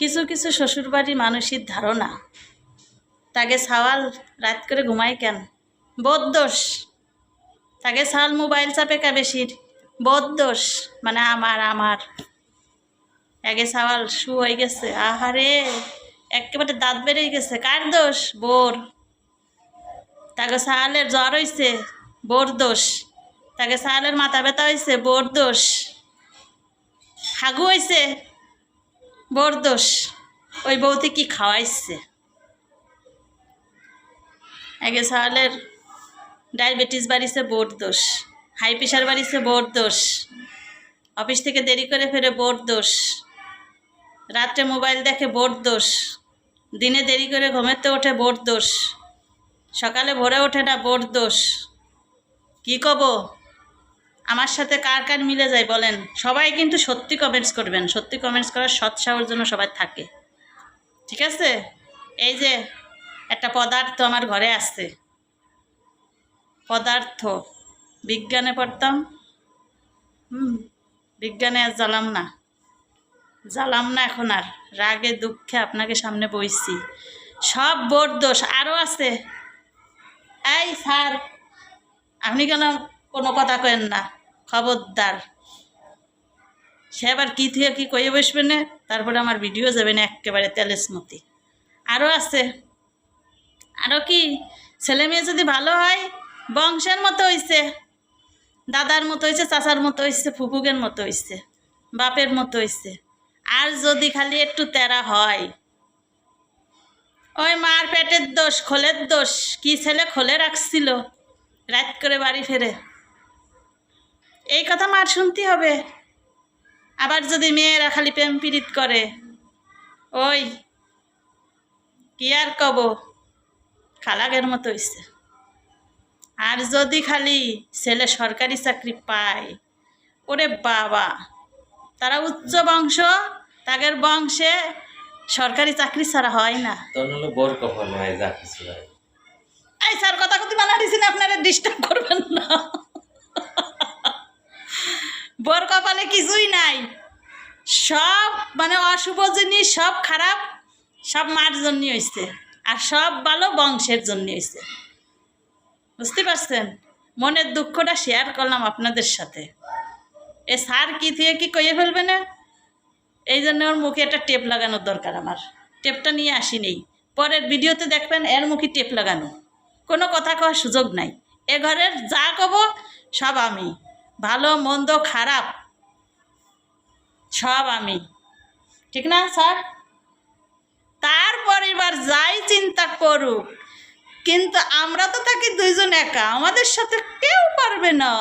কিছু কিছু শ্বশুরবাড়ি মানুষের ধারণা। তাকে সাওয়াল রাত করে ঘুমায় কেন? বোধ দোষ। তাকে সাল মোবাইল চাপে কা বেশির বোধ দোষ। মানে আমার আমার। আগে সাওয়াল শু হয়ে গেছে। আহারে, একেবারে দাঁত বেড়ে গেছে। কার দোষ? বোর। তাকে সালের জ্বর হয়েছে বোর দোষ। তাকে সালের মাথা ব্যথা হয়েছে বোর দোষ। হাগু হয়েছে বোর দোষ ওই বউতে কি খাওয়াইছে? আগে সালের ডায়াবেটিস বাড়িছে বোর দোষ হাই প্রেশার বাড়িছে বোর দোষ অফিস থেকে দেরি করে ফেরে বোর দোষ রাত্রে মোবাইল দেখে বোর দোষ দিনে দেরি করে ঘুমেতে ওঠে বোর দোষ সকালে ভোরে ওঠে না বোর দোষ কি কব? আমার সাথে কার কার মিলে যায় বলেন? সবাই কিন্তু সত্যি কমেন্টস করবেন। সত্যি কমেন্টস করার সৎসাহর জন্য সবাই থাকে। ঠিক আছে? এই যে একটা পদার্থ আমার ঘরে আসছে পদার্থ। বিজ্ঞানে পড়তাম। হুম, বিজ্ঞানে আর জ্বালাম না। জ্বালাম না এখন আর। রাগে, দুঃখে আপনাকে সামনে বইছি। সব বোর দোষ। আরও আছে। এই স্যার, আপনি কেন, কোনো কথা কেন না। খবরদার। সে আবার কী থেকে কী কয়ে বসবে না? তারপরে আমার ভিডিও যাবে না একেবারে তেলের স্মৃতি। আরও আছে। আরও কি? ছেলে মেয়ে যদি ভালো হয়, বংশের মতো হইছে, দাদার মতো হয়েছে চাচার মতো হয়েছে ফুফুকের মতো হয়েছে বাপের মতো হয়েছে আর যদি খালি একটু তেরা হয়, ওই মার পেটের দোষ, খোলের দোষ, কি ছেলে খোলে রাখছিল? রাত করে বাড়ি ফেরে। এই কথা মার শুনতে হবে। আবার যদি মেয়েরা খালি প্রেম পীড়িত করে ওই কি আর কব? খালাগের মতো হইছে। আর যদি খালি ছেলে সরকারি চাকরি পায় ওরে বাবা তারা উচ্চ বংশ তাদের বংশে সরকারি চাকরি ছাড়া হয় না। এই স্যার কথা কথা মানা আপনারা ডিস্টার্ব করবেন না। বর কপালে কিছুই নাই। সব মানে অশুভ জিনিস, সব খারাপ, সব মার জন্য হয়েছে আর সব ভালো বংশের জন্য হয়েছে বুঝতে পারছেন? মনের দুঃখটা শেয়ার করলাম আপনাদের সাথে। এ স্যার কি থেকে কি কইয়ে ফেলবে না? এই জন্য ওর মুখে একটা টেপ লাগানোর দরকার আমার। টেপটা নিয়ে আসি নেই। পরের ভিডিওতে দেখবেন এর মুখে টেপ লাগানো। কোনো কথা কওয়ার সুযোগ নাই। এ ঘরের যা কব, সব আমি। ভালো, মন্দ, খারাপ, সব আমি। ঠিক না, স্যার? তার পরিবার যাই চিন্তা করুক, কিন্তু আমরা তো থাকি দুইজন একা, আমাদের সাথে কেউ পারবে না।